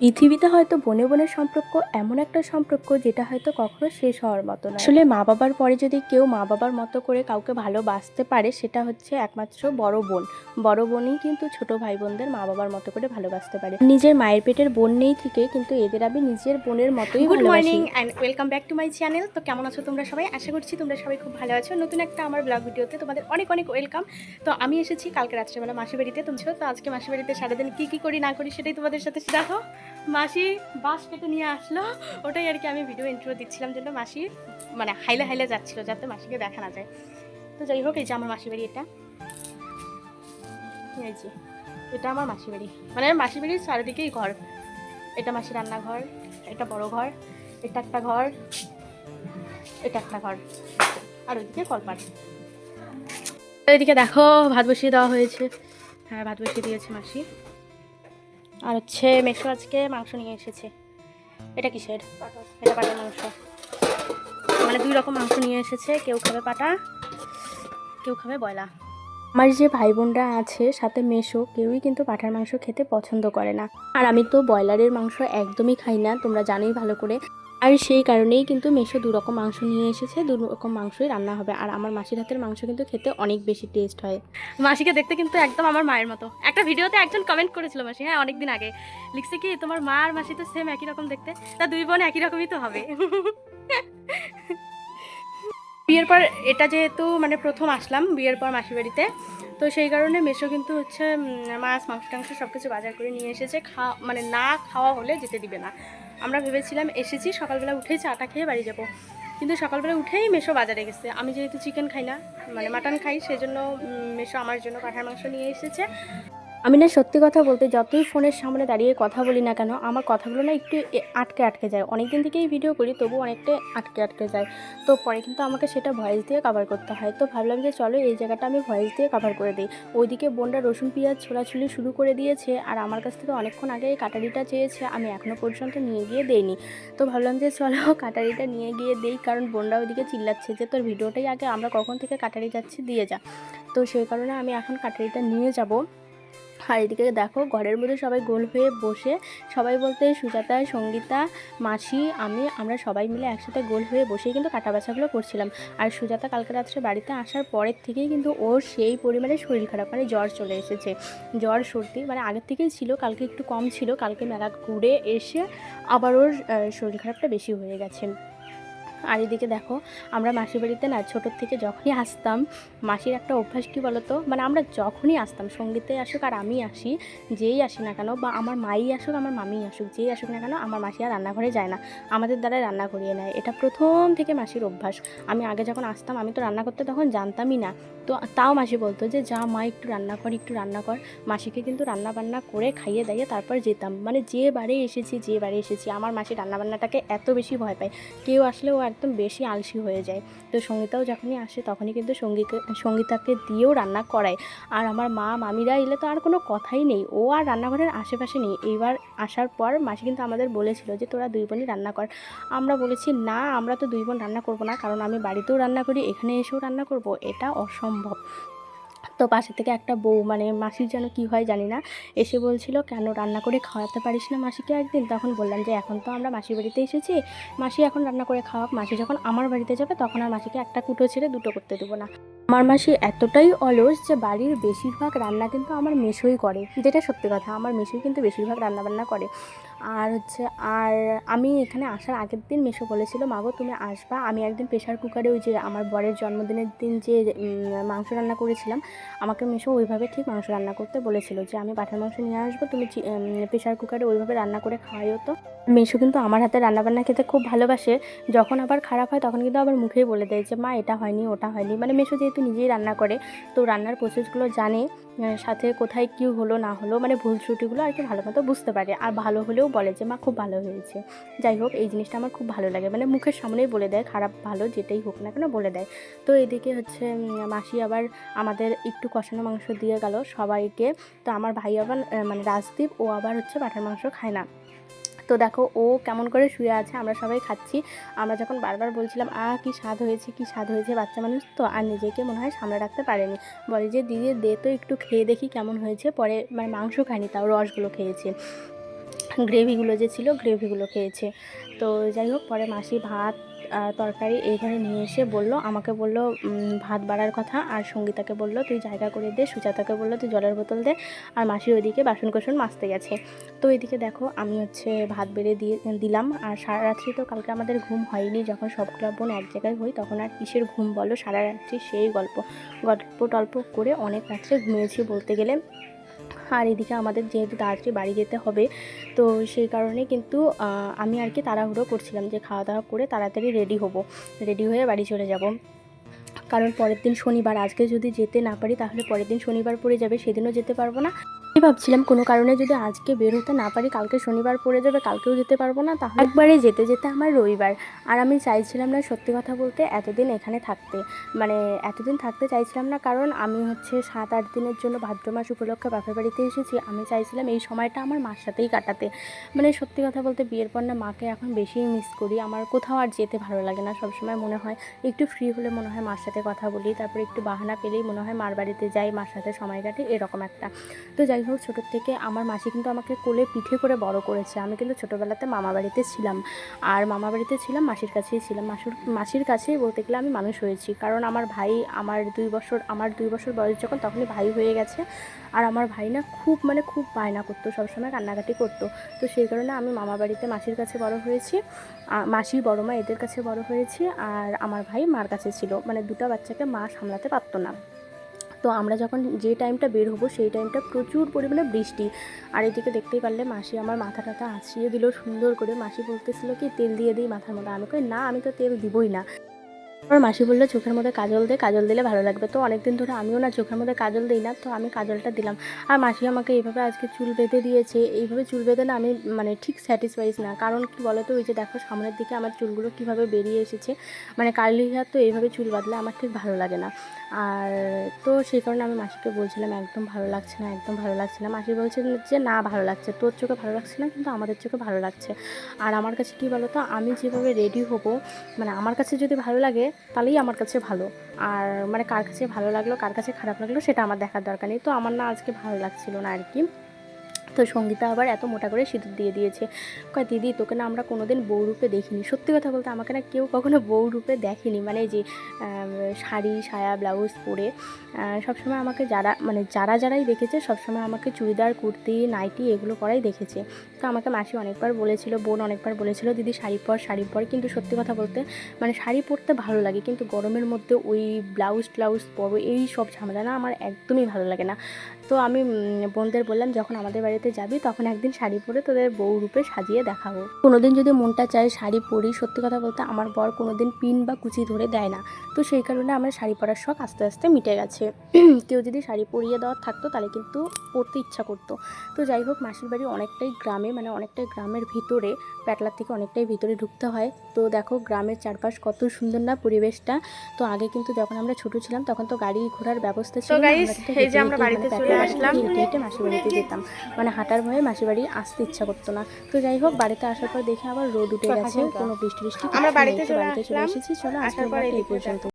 পৃথিবীতে হয়তো বনে বনের সম্পর্ক এমন একটা সম্পর্ক যেটা হয়তো কখনো শেষ হওয়ার মতো না আসলে মা বাবার পরে যদি কেউ মা বাবার মতো করে কাউকে ভালোবাসতে পারে সেটা হচ্ছে একমাত্র বড় বোন। বড় বোনই কিন্তু ছোট ভাই বোনদের মা বাবার মতো করে ভালোবাসতে পারে। নিজের মায়ের পেটের বোন নেই থেকে কিন্তু এদের আমি নিজের বোনের মতোই good morning and welcome back to my channel তো কেমন আছো তোমরা সবাই? আশা করছি তোমরা সবাই খুব ভালো আছো। নতুন একটা আমার ব্লগ ভিডিওতে তোমাদের অনেক অনেক ওয়েলকাম তো আমি এসেছি কালকে রাত্রেবেলা মাসি বাড়িতে। তুমি তো আজকে মাসি বাড়িতে সারাদিন কী কী করি না করি সেটাই তোমাদের সাথে দেখো মাসি বাস কেটে নিয়ে আসলো। ওটাই আর কি আমি ভিডিও ইন্ট্রো দিচ্ছিলাম জন্য মাসি মানে হাইলে হাইলে যাচ্ছিল যাতে মাসিকে দেখা না যায়। তো যাই হোক, এই যে আমার মাসি বাড়ি এটা। এটা আমার মাসি বাড়ি। মানে মাসি বাড়ির চারিদিকেই ঘর। এটা মাসি রান্নাঘর, এটা বড় ঘর, এটা একটা ঘর, এটা একটা ঘর। আর ওইদিকে কলপাট। এদিকে দেখো, ভাত বসিয়ে দেওয়া হয়েছে। হ্যাঁ ভাত বসিয়ে দিয়েছে মাসি। আর হচ্ছে মেশো আজকে মাংস নিয়ে এসেছে। এটা কিসের? এটা পাটার মাংস। মানে দুই রকম মাংস নিয়ে এসেছে কেউ খাবে পাটা কেউ খাবে বয়লা আমার যে ভাই বোনরা আছে সাথে মেশো কেউই কিন্তু পাঠার মাংস খেতে পছন্দ করে না। আর আমি তো ব্রয়লারের মাংস একদমই খাই না তোমরা জানোই ভালো করে। আর সেই কারণেই কিন্তু মেশো দু রকম মাংস নিয়ে এসেছে, দু রকম মাংসই রান্না হবে। আর আমার মাসির হাতের মাংস কিন্তু খেতে অনেক বেশি টেস্ট হয়। মাসিকে দেখতে কিন্তু একদম আমার মায়ের মতো। একটা ভিডিওতে একজন কমেন্ট করেছিল মাসি হ্যাঁ অনেকদিন আগে। লিখছে কি, তোমার মা আর মাসি তো সেম একই রকম দেখতে। তা দুই বোন একই রকমই তো হবে। বিয়ের পর এটা যেহেতু মানে প্রথম আসলাম বিয়ের পর মাসি বাড়িতে, তো সেই কারণে মেশো কিন্তু হচ্ছে মাছ, মাংস, টাংস সব কিছু বাজার করে নিয়ে এসেছে। খাওয়া মানে না খাওয়া হলে যেতে দিবে না। আমরা ভেবেছিলাম এসেছি, সকালবেলা উঠেই চাটা খেয়ে বাড়ি যাব। কিন্তু সকালবেলা উঠেই মেশো বাজারে গেছে আমি যেহেতু চিকেন খাই না মানে মাটন খাই, সেজন্য মেশো আমার জন্য পাঠার মাংস নিয়ে এসেছে আমি না সত্যি কথা বলতে যতই ফোনের সামনে দাঁড়িয়ে কথা বলি না কেন, আমার কথাগুলো না একটু আটকে আটকে যায়। অনেক দিন থেকেই ভিডিও করি তবু অনেকটা আটকে আটকে যায়। তো পরে কিন্তু আমাকে সেটা ভয়েস দিয়ে কভার করতে হয়। তো ভাবলাম যে চলো এই জায়গাটা আমি ভয়েস দিয়ে কভার করে দিই। ওইদিকে বোনরা রসুন, পেঁয়াজ ছোলাছুলি শুরু করে দিয়েছে আর আমার কাছ থেকে অনেকক্ষণ আগে এই কাটারিটা চেয়েছে, আমি এখনও পর্যন্ত নিয়ে গিয়ে দেইনি। তো ভাবলাম যে চলো কাটারিটা নিয়ে গিয়ে দেই, কারণ বোনরা ওইদিকে চিল্লাচ্ছে যে তোর ভিডিওটাই আগে, আমরা কখন থেকে কাটারি যাচ্ছি, দিয়ে যা। তো সেই কারণে আমি এখন কাটারিটা নিয়ে যাব। আর এদিকে দেখো, ঘরের মধ্যে সবাই গোল হয়ে বসে, সবাই বলতে সুজাতা, সঙ্গীতা, মাসি, আমি, আমরা সবাই মিলে একসাথে গোল হয়ে বসেই কিন্তু কাটা বাছাগুলো করছিলাম। আর সুজাতা কালকে রাত্রে বাড়িতে আসার পরের থেকেই কিন্তু ওর সেই পরিমাণে শরীর খারাপ মানে জ্বর চলে এসেছে। জ্বর, সর্দি মানে আগের থেকেই ছিল, কালকে একটু কম ছিল, কালকে মেলা ঘুরে এসে আবার ওর শরীর খারাপটা বেশি হয়ে গেছে। আর এদিকে দেখো, আমরা মাসির বাড়িতে না ছোটোর থেকে যখনই আসতাম, মাসির একটা অভ্যাস কী বলতো? মানে আমরা যখনই আসতাম, সঙ্গীতে আসুক আর আমি আসি, যেই আসি না কেন, বা আমার মাই আসুক, আমার মামি আসুক, যেই আসুক না কেন, আমার মাসি আর রান্নাঘরে যায় না। আমাদের দ্বারা রান্না করিয়ে নেয়। এটা প্রথম থেকে মাসির অভ্যাস। আমি আগে যখন আসতাম, আমি তো রান্না করতে তখন জানতামই না। তো তাও মাসি বলতো যে, যা মা, একটু রান্না কর, একটু রান্না কর। মাসিকে কিন্তু রান্না বান্না করে খাইয়ে দাইয়ে তারপর যেতাম। মানে যে বারে এসেছি, যে বারে এসেছি, আমার মাসি রান্নাবান্নাটাকে এত বেশি ভয় পায়। কেউ আসলে ও একদম বেশি আলসি হয়ে যায়। তো সঙ্গীতাও যখনই আসে তখনই কিন্তু সঙ্গীকে, সঙ্গীতাকে দিয়েও রান্না করায়। আর আমার মা, মামিরা এলে তো আর কোনো কথাই নেই। ও আর রান্নাঘরের আশেপাশে নেই। এইবার আসার পর মাসি কিন্তু আমাদের বলেছিল যে, তোরা দুই বোনই রান্না কর। আমরা বলেছি, না, আমরা তো দুই বোন রান্না করব না। কারণ আমি বাড়িতেও রান্না করি, এখানে এসেও রান্না করব। এটা অসম্ভব। তো পাশে থেকে একটা বউ মানে মাসির যেন কি হয় জানি না, এসে বলছিল, কেন রান্না করে খাওয়াতে পারিস না মাসিকে একদিন? তখন বললাম যে, এখন তো আমরা মাসির বাড়িতে এসেছি, মাসি এখন রান্না করে খাওয়াক, মাসি যখন আমার বাড়িতে যাবে তখন আর মাসিকে একটা কুটো ছেড়ে দুটো করতে দেবো না। আমার মাসি এতটাই অলস যে, বাড়ির বেশিরভাগ রান্না কিন্তু আমার মেশোই করে, যেটা সত্যি কথা, আমার মেশোই কিন্তু বেশিরভাগ রান্না বান্না করে। আর হচ্ছে, আর আমি এখানে আসার আগের দিন মেশো বলেছিল মাগো তুমি আসবা। আমি একদিন প্রেশার কুকারে ওই যে আমার বরের জন্মদিনের দিন যে মাংস রান্না করেছিলাম, আমাকে মেশো ওইভাবে ঠিক মাংস রান্না করতে বলেছিল যে, আমি পাঠার মাংস নিয়ে আসব, তুমি প্রেশার কুকারে ওইভাবে রান্না করে খাওয়াইও তো। মেশো কিন্তু আমার হাতে রান্নাবান্না খেতে খুব ভালোবাসে। যখন আবার খারাপ হয়, তখন কিন্তু আবার মুখেই বলে দেয় যে, মা, এটা হয়নি, ওটা হয়নি। মানে মেশো যেহেতু নিজেই রান্না করে, তো রান্নার প্রসেসগুলো জানে। সাথে কোথায় কী হলো, না হলো মানে ভুল ত্রুটিগুলো আর কি ভালো মতো বুঝতে পারে। আর ভালো হলেও বলে যে, মা, খুব ভালো হয়েছে। যাই হোক, এই জিনিসটা আমার খুব ভালো লাগে। মানে মুখের সামনেই বলে দেয়, খারাপ, ভালো, যেটাই হোক না কেন, বলে দেয়। তো এদিকে হচ্ছে মাসি আবার আমাদের একটু কষানো মাংস দিয়ে গেল সবাইকে। তো আমার ভাই আবার মানে রাজদীপ, ও আবার হচ্ছে পাঠার মাংস খায় না। তো দেখো ও কেমন করে শুয়ে আছে, আমরা সবাই খাচ্ছি। আমরা যখন বারবার বলছিলাম, আ, কি স্বাদ হয়েছে, কি স্বাদ হয়েছে বাচ্চা মানুষ? তো আর নিজেকে মনে হয় সামলে রাখতে পারেনি। বলে যে, দিদি, দে তো একটু খেয়ে দেখি কেমন হয়েছে। পরে মানে মাংস খায়নি, তাও রসগুলো খেয়েছে। গ্রেভিগুলো যে ছিল, গ্রেভিগুলো খেয়েছে। তো যাই হোক, পরে মাসি ভাত তরকারি এইখানে নিয়ে এসে বলল, আমাকে বলল ভাত বাড়ার কথা, আর সঙ্গীতাকে বলল, তুই জায়গা করে দে। সুজাতাকে বলল, তুই জলের বোতল দে। আর মাসি ওইদিকে বাসন কোসন মাজতে গেছে। তো এদিকে দেখো, আমি হচ্ছে ভাত বেড়ে দিয়ে, দিলাম। আর সারা রাত্রি তো কালকে আমাদের ঘুম হয়নি। যখন সবগুলো বোন এক জায়গায় হই, তখন আর কিসের ঘুম বলো? সারা রাত্রি সেই গল্প। গল্প টল্প করে অনেক রাত্রে ঘুমিয়েছি বলতে গেলে। আর এদিকে আমাদের যেহেতু তাড়াতাড়ি বাড়ি যেতে হবে, তো সেই কারণে কিন্তু আমি আর কি তাড়াহুড়ো করছিলাম যে খাওয়া দাওয়া করে তাড়াতাড়ি রেডি হব। রেডি হয়ে বাড়ি চলে যাব। কারণ পরের দিন শনিবার, আজকে যদি যেতে না পারি তাহলে পরের দিন শনিবার পড়ে যাবে, সেদিনও যেতে পারব না। ভাবছিলাম, কোনো কারণে যদি আজকে বের হতে না পারি, কালকে শনিবার পড়ে যাবে, কালকেও যেতে পারব না, তাহলে একবারে যেতে যেতে আমার রবিবার। আর আমি চাইছিলাম না সত্যি কথা বলতে এতদিন এখানে থাকতে। মানে এতদিন থাকতে চাইছিলাম না, কারণ আমি হচ্ছে সাত, আট দিনের জন্য ভাদ্র মাস উপলক্ষে বাপের বাড়িতে এসেছি। আমি চাইছিলাম এই সময়টা আমার মার সাথেই কাটাতে। মানে সত্যি কথা বলতে বিয়ের পর না মাকে এখন বেশি মিস করি। আমার কোথাও আর যেতে ভালো লাগে না, সবসময় মনে হয় একটু ফ্রি হলে মনে হয় মার সাথে কথা বলি, তারপর একটু বাহানা পেলেই মনে হয় মার বাড়িতে যাই, মার সাথে সময় কাটে, এরকম একটা। তো যাই ছোটোর থেকে আমার মাসি কিন্তু আমাকে কোলে পিঠে করে বড় করেছে। আমি কিন্তু ছোটোবেলাতে মামা বাড়িতে ছিলাম। আর মামা বাড়িতে ছিলাম, মাসির কাছেই ছিলাম। মাসুর, মাসির কাছেই বলতে গেলে আমি মানুষ হয়েছি। কারণ আমার ভাই আমার দুই বছর, আমার দুই বছর বয়স যখন তখনই ভাই হয়ে গেছে। আর আমার ভাই না খুব মানে খুব বায়না করতো, সবসময় কান্নাকাটি করতো। তো সেই কারণে আমি মামা বাড়িতে মাসির কাছে বড় হয়েছি। মাসি বড় মা এদের কাছে বড় হয়েছি। আর আমার ভাই মার কাছে ছিল। মানে দুটো বাচ্চাকে মা সামলাতে পারতো না। তো আমরা যখন যে টাইমটা বের হব, সেই টাইমটা প্রচুর পরিমাণে বৃষ্টি। আর এদিকে দেখতেই পারলে মাসি আমার মাথা টাথা আসিয়ে দিল সুন্দর করে। মাসি বলতেছিল কি, তেল দিয়ে দিই মাথার আমি কই, না, আমি তো তেল দিবই না। আমার মাসি বলল, চোখের মধ্যে কাজল দে, কাজল দিলে ভালো লাগবে। তো অনেকদিন ধরে আমিও না চোখের মধ্যে কাজল দিই না, তো আমি কাজলটা দিলাম। আর মাসি আমাকে এইভাবে আজকে চুল বেঁধে দিয়েছে। এইভাবে চুল বেঁধে না আমি মানে ঠিক স্যাটিসফাইজ না। কারণ কি বলো তো ওই যে দেখো সামনের দিকে আমার চুলগুলো কীভাবে বেরিয়ে এসেছে। মানে কার্লি হেয়ার তো এইভাবে চুল বাঁধলে আমার ঠিক ভালো লাগে না। আর তো সেই কারণে আমি মাসিকে বলছিলাম, একদম ভালো লাগছে না, একদম ভালো লাগছে না। মাসি বলছে যে, না, ভালো লাগছে। তোর চোখে ভালো লাগছে না, কিন্তু আমাদের চোখে ভালো লাগছে। আর আমার কাছে কী বলো তো আমি যেভাবে রেডি হব মানে আমার কাছে যদি ভালো লাগে তাহলেই আমার কাছে ভালো। আর মানে কার কাছে ভালো লাগল, কার কাছে খারাপ লাগল, সেটা আমার দেখার দরকার নেই। তো আমার না আজকে ভালো লাগছিল না আর কি। তো সঙ্গীতা আবার এত মোটা করে সিঁদুর দিয়ে দিয়েছে। কয়, দিদি, তোকে না আমরা কোনোদিন বউ রূপে দেখিনি। সত্যি কথা বলতে আমাকে না কেউ কখনো বউ রূপে দেখেনি। মানে যে শাড়ি, সায়া, ব্লাউজ পরে সবসময় আমাকে যারা মানে যারা যারাই দেখেছে, সবসময় আমাকে চুড়িদার, কুর্তি, নাইটি এগুলো করাই দেখেছে। তো আমাকে মাসি অনেকবার বলেছিল, বোন অনেকবার বলেছিল, দিদি, শাড়ি পর শাড়ি পর। কিন্তু সত্যি কথা বলতে মানে শাড়ি পরতে ভালো লাগে, কিন্তু গরমের মধ্যে ওই ব্লাউজ ট্লাউজ পরো, এই সব ঝামেলা না আমার একদমই ভালো লাগে না। তো আমি বোনদের বললাম যখন আমাদের বাড়িতে যাবি তখন একদিন শাড়ি পরে তোদের বউ রূপে সাজিয়ে দেখাবো। কোনোদিন যদি মনটা চায় শাড়ি পরি সত্যি কথা বলতে আমার বর কোনোদিন পিন বা কুচি ধরে দেয় না। তো সেই কারণে আমার শাড়ি পরার শখ আস্তে আস্তে মিটে গেছে। কেউ যদি শাড়ি পরিয়ে দেওয়ার থাকতো তাহলে কিন্তু পরতে ইচ্ছা করতো। তো যাই হোক মাসির বাড়ি অনেকটাই গ্রামে মানে অনেকটাই গ্রামের ভিতরে প্যাটলার থেকে অনেকটাই ভিতরে ঢুকতে হয়। তো দেখো গ্রামের চারপাশ কত সুন্দর না পরিবেশটা। তো আগে কিন্তু যখন আমরা ছোট ছিলাম তখন তো গাড়ি ঘোড়ার ব্যবস্থা ছিল এই যে আমরা বাড়িতে মানে চলে আসলাম। হেঁটে হেঁটে মাসির বাড়িতে যেতাম। মানে হাঁটার ভয়ে মাসির বাড়ি আসতে ইচ্ছা করতো না। তো যাই হোক বাড়িতে আসার পর দেখে আবার রোদ উঠে গেছে কোনো বৃষ্টি বৃষ্টি আমরা বাড়িতে চলে এসেছি চলো আসার পর এই পর্যন্ত।